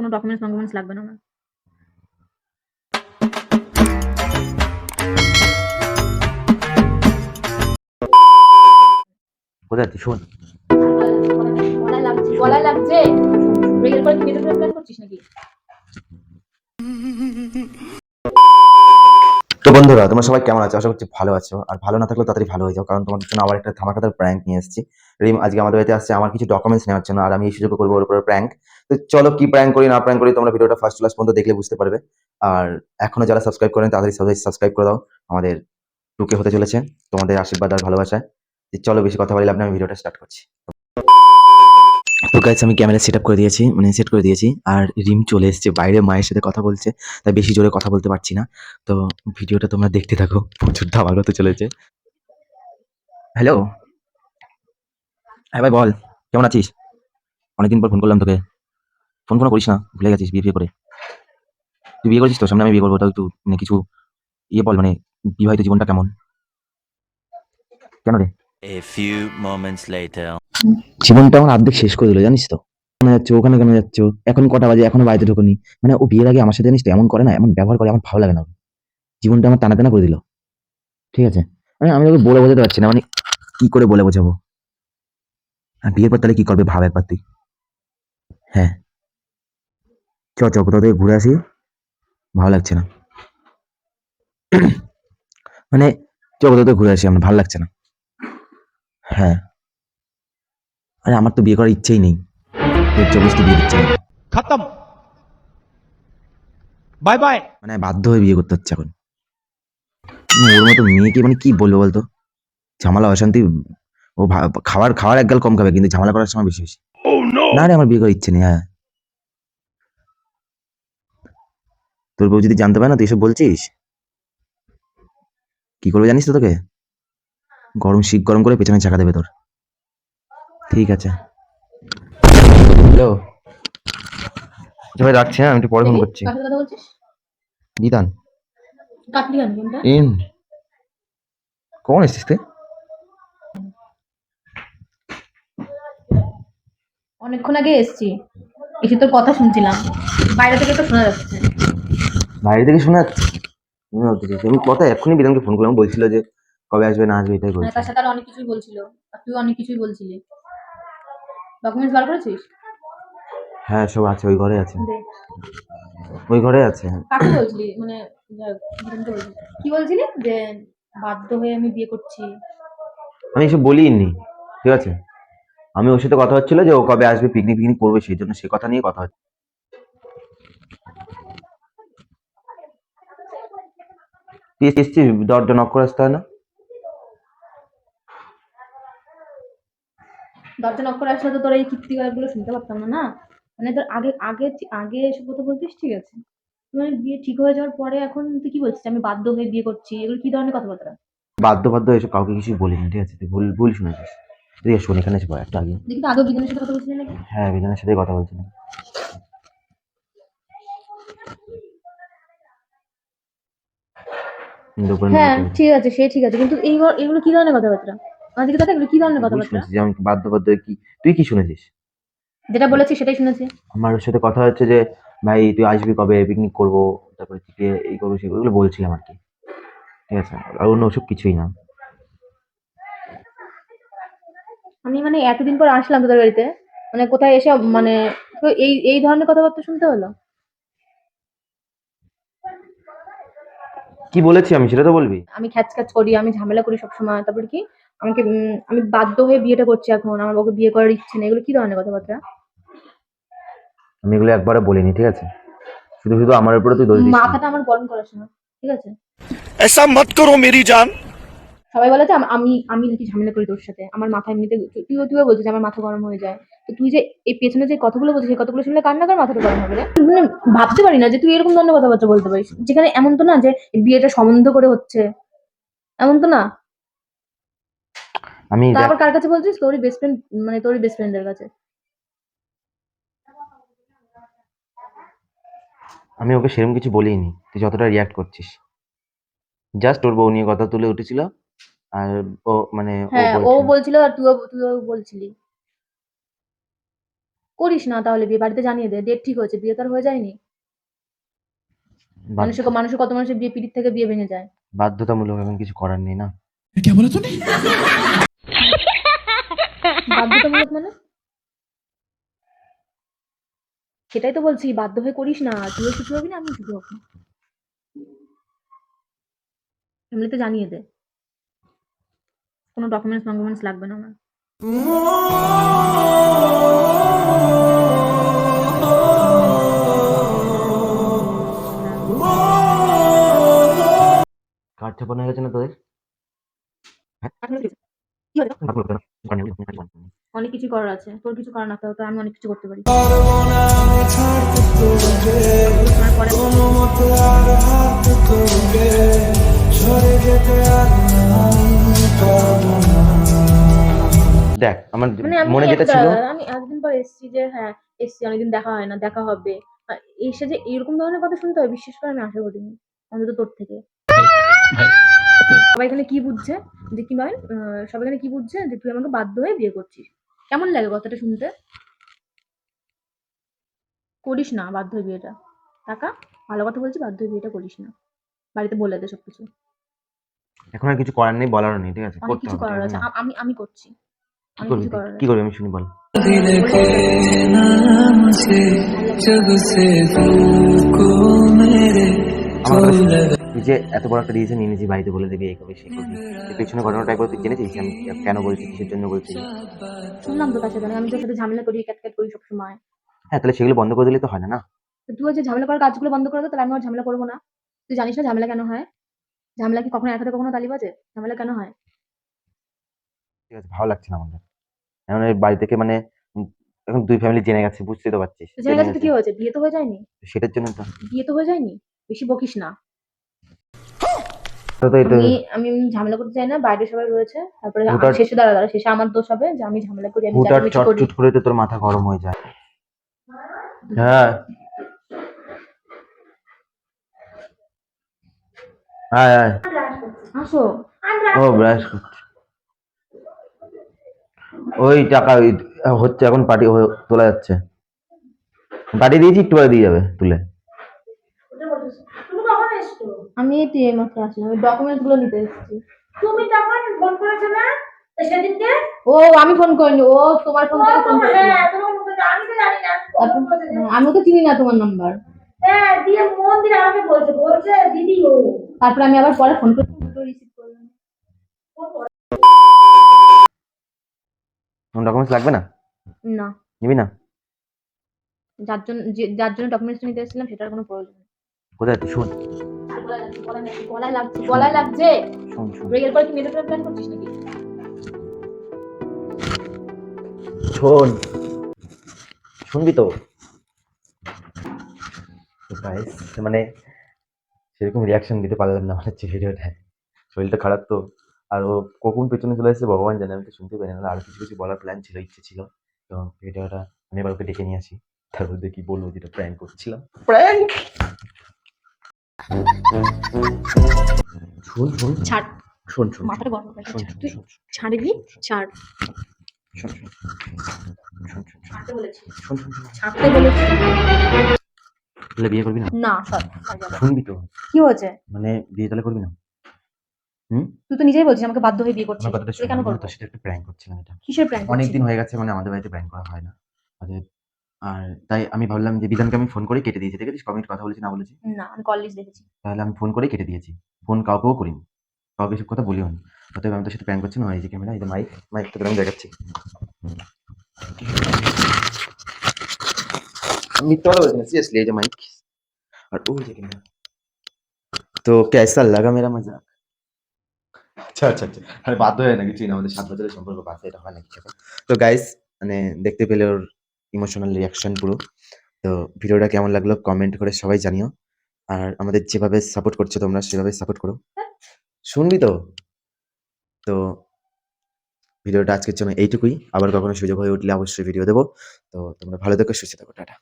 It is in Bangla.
কোনো ডকুমেন্টস ডকুমেন্টস লাগবে না আমার কোথায় শোন। গলায় লাগছে গলায় লাগছে। রেগের পরে কেটে ফেলে প্ল্যান করছিস নাকি? তো বন্ধুরা তোমরা সবাই কেমন আছো? আশা করছি ভালো আছো। আর ভালো না থাকলে তাড়াতাড়ি ভালো হয়ে যাও কারণ তোমাদের জন্য আবার একটা ধামাকাদার প্র্যাঙ্ক নিয়ে এসেছি। রিম আজকে আমাদের বাড়িতে আসছে, আমার কিছু ডকুমেন্টস নেওয়ার জন্য, আর আমি এই সুযোগে করব ওর উপরে প্র্যাঙ্ক তো চলো কি প্র্যাঙ্ক করি, না প্র্যাঙ্ক করি, তোমরা ভিডিওটা ফার্স্ট ক্লাস পর্যন্ত দেখলে বুঝতে পারবে। আর এখনও যারা সাবস্ক্রাইব করেন, তাড়াতাড়ি সাবস্ক্রাইব করে দাও। আমাদের টুকে হতে চলেছে, তোমাদের আশীর্বাদ আর ভালোবাসায় চলো বেশি কথা বলে আমি ভিডিওটা স্টার্ট করছি। তো আমি ক্যামেরা সেট আপ করে দিয়েছি মানে সেট করে দিয়েছি, আর রিম চলে এসেছে, বাইরে মায়ের সাথে কথা বলছে, তাই বেশি জোরে কথা বলতে পারছি না। তো ভিডিওটা তোমরা দেখতে থাকো প্রচুর ধামাল হতে চলেছে। হ্যালো হ্যাঁ ভাই বল কেমন আছিস? অনেকদিন পর ফোন করলাম তোকে। ফোন ফোন করিস না ভুলে গেছিস বিয়ে ফিয়ে করে। তুই বিয়ে করেছিস তো? সামনে আমি বিয়ে করব তাও একটু মানে কিছু ইয়ে বল মানে বিবাহিত জীবনটা কেমন? কেন রে? A few moments later. জীবনটা আমার অর্ধেক শেষ করে দিল জানিস তো? ওখানে যাচ্ছ ওখানে কেন যাচ্ছ এখন কটা বাজে এখনও বাড়িতে ঢোকনি। মানে ও বিয়ের আগে আমার সাথে জানিস তো এমন করে না এমন ব্যবহার করে আমার ভালো লাগে না ওকে। জীবনটা আমার টানা টানা করে দিল। ঠিক আছে? মানে আমি তোকে বলে বোঝাতে পারছি না মানে কি করে বলে বোঝাবো? আর বিয়ের পর তাহলে কি করবে ভাব একবার তুই? হ্যাঁ। চ চ কোথাও থেকে ঘুরে আসি। ভালো লাগছে না। মানে চ কোথাও থেকে ঘুরে আসি আমার ভালো লাগছে না। হ্যাঁ। আরে আমার তো বিয়ে করার ইচ্ছেই নেই। জবরদস্তি বিয়ে দিচ্ছে খতম। Bye bye. মানে বাধ্য হয়ে বিয়ে করতে হচ্ছে এখন। ওর মতো মেয়েকে মানে কি বলব বলতো? ঝামেলা অশান্তি ও ভা- খাবার খাওয়ার এক গাল কম খাবে কিন্তু ঝামেলা করার সময় বেশি বেশি না রে আমার বিয়ে করার ইচ্ছে নেই হ্যাঁ। তোর বউ যদি জানতে পারে না তুই এসব বলছিস? কি করবে জানিস তো তোকে? গরম শীত গরম করে পেছনে চাকা দেবে তোর। ঠিক আছে। হ্যালো। ভাই রাখছি হ্যাঁ আমি একটু পরে ফোন করছি। বিধান কেন কখন এসছিস তুই? অনেকক্ষণ আগে এসেছি। এসে তোর কথা শুনছিলাম। বাইরে থেকে তো শোনা যাচ্ছে। বাইরে থেকে শোনা যাচ্ছে? আমি কথা এক্ষুনি বিধানকে ফোন করলাম বলছিল যে কবে আসবে না আসবে এটাই মানে বলছে তার সাথে আর অনেক কিছুই বলছিল। আর তুই অনেক কিছুই বলছিলি। ডকুমেন্টস বার করেছিস? হ্যাঁ সব আছে ওই ঘরে আছে। ওই ঘরে আছে কাকে বলছিলি? মানে বলছিলি। কি বলছিলি? যে বাধ্য হয়ে আমি বিয়ে করছি। আমি এসব বলিনি ঠিক আছে? আমি ওর সাথে কথা হচ্ছিল যে ও কবে আসবে পিকনিক পিকনিক করবে সেই জন্য সে কথা নিয়ে কথা হচ্ছে দরজা নক করে আসতে হয় না? দরজা নক করে আসলে তো তোর এই কীর্তি গুলো শুনতে পারতাম না না? মানে তোর আগে আগে আগে এসব কথা বলতিস ঠিক আছে? মানে বিয়ে ঠিক হয়ে যাওয়ার পরে এখন তুই কি বলছিস? আমি বাধ্য হয়ে বিয়ে করছি এগুলো কি ধরনের কথাবার্তা? বাধ্য বাধ্য এসব কাউকে কিছু বলিনি ঠিক আছে? তুই ভুল ভুল শুনেছিস। তুই শোন এখানে এসে একটা আগে। দেখি তো আগেও বিধানের সাথে কথা বলছিলি নাকি? হ্যাঁ বিধানের সাথে কথা বলছিলাম। হ্যাঁ ঠিক আছে সে ঠিক আছে। কিন্তু এইগুলো এগুলো কি ধরনের কথাবার্তা? আমার দিকে তাকা এগুলো কি ধরনের কথাবার্তা? আমি বাধ্য বাধ্য কি তুই কি শুনেছিস? যেটা বলেছি সেটাই শুনেছি। আমার ওর সাথে কথা হচ্ছে যে ভাই তুই আসবি কবে পিকনিক করব তারপরে এই করব সেগুলো বলছিলাম আর কি। ঠিক আছে আর অন্য ওসব কিছুই না। আমি মানে এতদিন পর আসলাম তোদের বাড়িতে মানে কোথায় এসে মানে তো এই এই ধরনের কথাবার্তা শুনতে হলো কি বলেছি আমি সেটা তো বলবি আমি খ্যাচ খ্যাচ করি আমি ঝামেলা করি সবসময় তারপর কি আমাকে উম, আমি বাধ্য হয়ে বিয়েটা করছি এখন আমার ওকে বিয়ে করার ইচ্ছে নেই এগুলো কি ধরনের কথাবার্তা আমি এগুলো একবারে বলিনি ঠিক আছে শুধু শুধু আমার উপরে তুই দোষ দিস না। মাথাটা আমার গরম করাস না ঠিক আছে ऐसा मत करो मेरी जान সবাই বলে যে আমি আমি নাকি ঝামেলা করি তোর সাথে। আমার মাথা এমনিতে তুই- তুইও তুইও বলছিস যে আমার মাথা গরম হয়ে যায়। তো তুই যে এই পেছনে যে কথাগুলো বলছিস সেই কথাগুলো শুনলে কার না কার মাথাটা গরম হবে মানে ভাবতে পারি না যে তুই এরকম ধরনের কথাবার্তা বলতে পারিস। যেখানে এমন তো না যে বিয়েটা সম্বন্ধ করে হচ্ছে। এমন তো না? আমি তা দেখ- আবার কার কাছে বলছিস? তোরই বেস্ট ফ্রেন্ড মানে তোরই বেস্ট ফ্রেন্ডের কাছে। আমি ওকে সেরকম কিছু বলিনি। তুই যতটা রিয়াক্ট করছিস। জাস্ট ওর বউ নিয়ে কথা তুলে উঠেছিল। আর ও মানে ও হ্যাঁ ও বলছিল- বলছিল আর তুইও তুইও বলছিলি। করিস না তাহলে বিয়ে বাড়িতে জানিয়ে দে ডেট ঠিক হয়েছে বিয়ে তো আর হয়ে যায়নি। মানুষের মানুষের কত মানুষের বিয়ে পিড়ির থেকে বিয়ে ভেঙে যায়। বাধ্যতামূলক এখন কিছু করার নেই না। বাধ্যতামূলক মানে? সেটাই তো বলছি বাধ্য হয়ে করিস না তুইও সুখী হবি না আমি সুখী হব। এমনিতে জানিয়ে দে। কোনো ডকুমেন্টস ডকুমেন্টস লাগবে না আমার। কার্ড ছাপানো হয়ে গেছে না তোদের? অনেক কিছু করার আছে। তোর কিছু করার না তো আমি অনেক কিছু করতে পারি। তারপরে দেখ আমার মানে মনে যেটা ছিল আমি একদিন পর এসেছি যে হ্যাঁ এসেছি অনেকদিন দেখা হয় না দেখা হবে। এসে যে এরকম ধরনের কথা শুনতে হয় বিশ্বাস করে আমি আশা করিনি অন্তত তোর থেকে। সবাই এখানে কি বুঝছে? যে কি নয় সবাই এখানে কি বুঝছে? যে তুই আমাকে বাধ্য হয়ে বিয়ে করছিস। কেমন লাগে কথাটা শুনতে? করিস না বাধ্য হয়ে বিয়েটা। টাকা ভালো কথা বলছি বাধ্য হয়ে বিয়েটা করিস না। বাড়িতে বলে দে সবকিছু। এখন আর কিছু করার নেই বলারও নেই ঠিক আছে? অনেক কিছু করার আছে আছে? আমি আমি করছি। কি করবি কিছু কি আমি শুনি বল। যে এত বড় একটা ডিসিশন নিয়ে নিয়েছিস বাড়িতে বলে দিবি এই করবি সেই করবি। পেছনে ঘটনাটা একবার তুই জেনেছিস? আমি কেন বলছি কিসের জন্য বলছি? শুনলাম তো সাথে আমি তোর সাথে ঝামেলা করি ক্যাট করি সবসময়। হ্যাঁ তাহলে সেগুলো বন্ধ করে দিলে তো হয় না না? তুই যে ঝামেলা করার কাজগুলো বন্ধ করে দে তাহলে আমি আর ঝামেলা করব না। তুই জানিস না ঝামেলা কেন হয়? ঝামেলা কি কখনো এক হাতে কখনো তালি বাজে? ঝামেলা কেন হয়? ঠিক আছে ভালো লাগছে না আমাদের। এখন এই বাড়ি থেকে মানে এখন দুই ফ্যামিলি জেনে গেছে বুঝতেই তো পারছিস। জেনে গেছে তো কি হয়েছে? বিয়ে তো হয়ে যায়নি? সেটার জন্য তো। বিয়ে তো হয়ে যায়নি? বেশি বকিস না। তো তো। আমি আমি ঝামেলা করতে চাই না বাইরে সবাই রয়েছে। তারপরে আমার শেষে দাঁড়া দাঁড়া শেষে আমার দোষ হবে যে আমি ঝামেলা করি আমি হুটার করি। চটচুট করে তো তোর মাথা গরম হয়ে যায়। হ্যাঁ। আয় আয়। আসো। ও ব্রাশ করছে। ওই টাকা ওই হচ্ছে এখন পার্টি তোলা যাচ্ছে। পাঠিয়ে দিয়েছি একটু পরে দিয়ে যাবে তুলে। আমি এই তো এইমাত্র আসলাম ওই ডকুমেন্টসগুলো নিতে এসেছি। তুমি তখন ফোন করেছ না সেদিনকে? ও আমি ফোন করিনি ও তোমার ফোন থেকে ফোন হ্যাঁ তো আমি তো জানি না করেছে। আমি তো চিনি না তোমার নাম্বার হ্যাঁ দিয়ে মন দিয়ে আমাকে বলছে বলছে দিদি ও। তারপরে আমি আবার পরে ফোন করছি রিসিভ করলাম। ডকুমেন্টস লাগবে না? না। নিবি না? যার জন্য যে- যার জন্য ডকুমেন্টস নিতে এসেছিলাম সেটার কোনো প্রয়োজন নেই। কোথায় তুই? শোন। গলায় লাগছে গলায় লাগছে। গলায় লাগছে গলায় লাগছে শোন শোন। তুই এরপর কি প্ল্যান করছিস নাকি? শোন। শুনবি তো? গাইস মানে সেরকম রিয়াকশন দিতে পারলাম না মানে ভিডিওটায় শরীরটা খারাপ তো। আর ও কখন পেছনে চলে এসেছে ভগবান জানে আমি তো শুনতে পারি না আরও কিছু কিছু বলার প্ল্যান ছিল ইচ্ছে ছিল। তো ভিডিওটা আমি এবার ওকে ডেকে নিয়ে আসি। তারপর দেখি বলব যেটা প্র্যাঙ্ক করছিলাম। প্র্যাঙ্ক শোন শোন। ছাড়। শোন শোন মাথাটা গরম করে শোন তুই ছাড়বি? ছাড়। শোন শোন শোন শোন ছাড়তে বলেছি। শোন শোন শোন। ছাড়তে বলেছি। তাহলে বিয়ে করবি না? না শুনবি তো। কি হয়েছে? মানে বিয়ে তাহলে করবি না? তুই তো নিজেই বলছিস আমাকে বাধ্য হয়ে বিয়ে করছিস। তুই কেন করব? সেটা একটা প্র্যাঙ্ক করছিলাম এটা। কিসের প্র্যাঙ্ক অনেকদিন হয়ে গেছে মানে আমাদের বাড়িতে প্র্যাঙ্ক করা হয় না। আচ্ছা, আর তাই আমি ভাবলাম যে বিধানকে আমি ফোন করে কেটে দিয়েছি দেখেছিস? কমেন্ট কথা বলেছি না বলেছি? না আমি কল লিস্ট দেখেছি। তাহলে আমি ফোন করে কেটে দিয়েছি। ফোন কাউকেও করিনি। কাউকে সব কথা বলিও না। অতএব আমি তো সেটা প্র্যাঙ্ক করছি না এই যে ক্যামেরা এই যে মাইক মাইক তো আমি দেখাচ্ছি। মিথ্যা কথা বলছি না সিরিয়াসলি এই যে মাইক আর ওই যে ক্যামেরা তো কেসা লাগা মেরা মজাক? আচ্ছা আচ্ছা আচ্ছা। বাধ্য হয় না আমাদের সাত বছরের সম্পর্ক বাধ্য এটা তো গাইস মানে দেখতে পেলে ওর ইমোশনাল রিয়াকশন পুরো। তো ভিডিওটা কেমন লাগল কমেন্ট করে সবাই জানিও। আর আমাদের যেভাবে সাপোর্ট করছ তোমরা, সেভাবে সাপোর্ট করো। শুনবি তো? তো ভিডিওটা আজকের জন্য এইটুকুই। আবার কখনো সুযোগ হয়ে উঠলে অবশ্যই ভিডিও দেবো। তো তোমরা ভালো থেকো, সুস্থ থাকো, টাটা।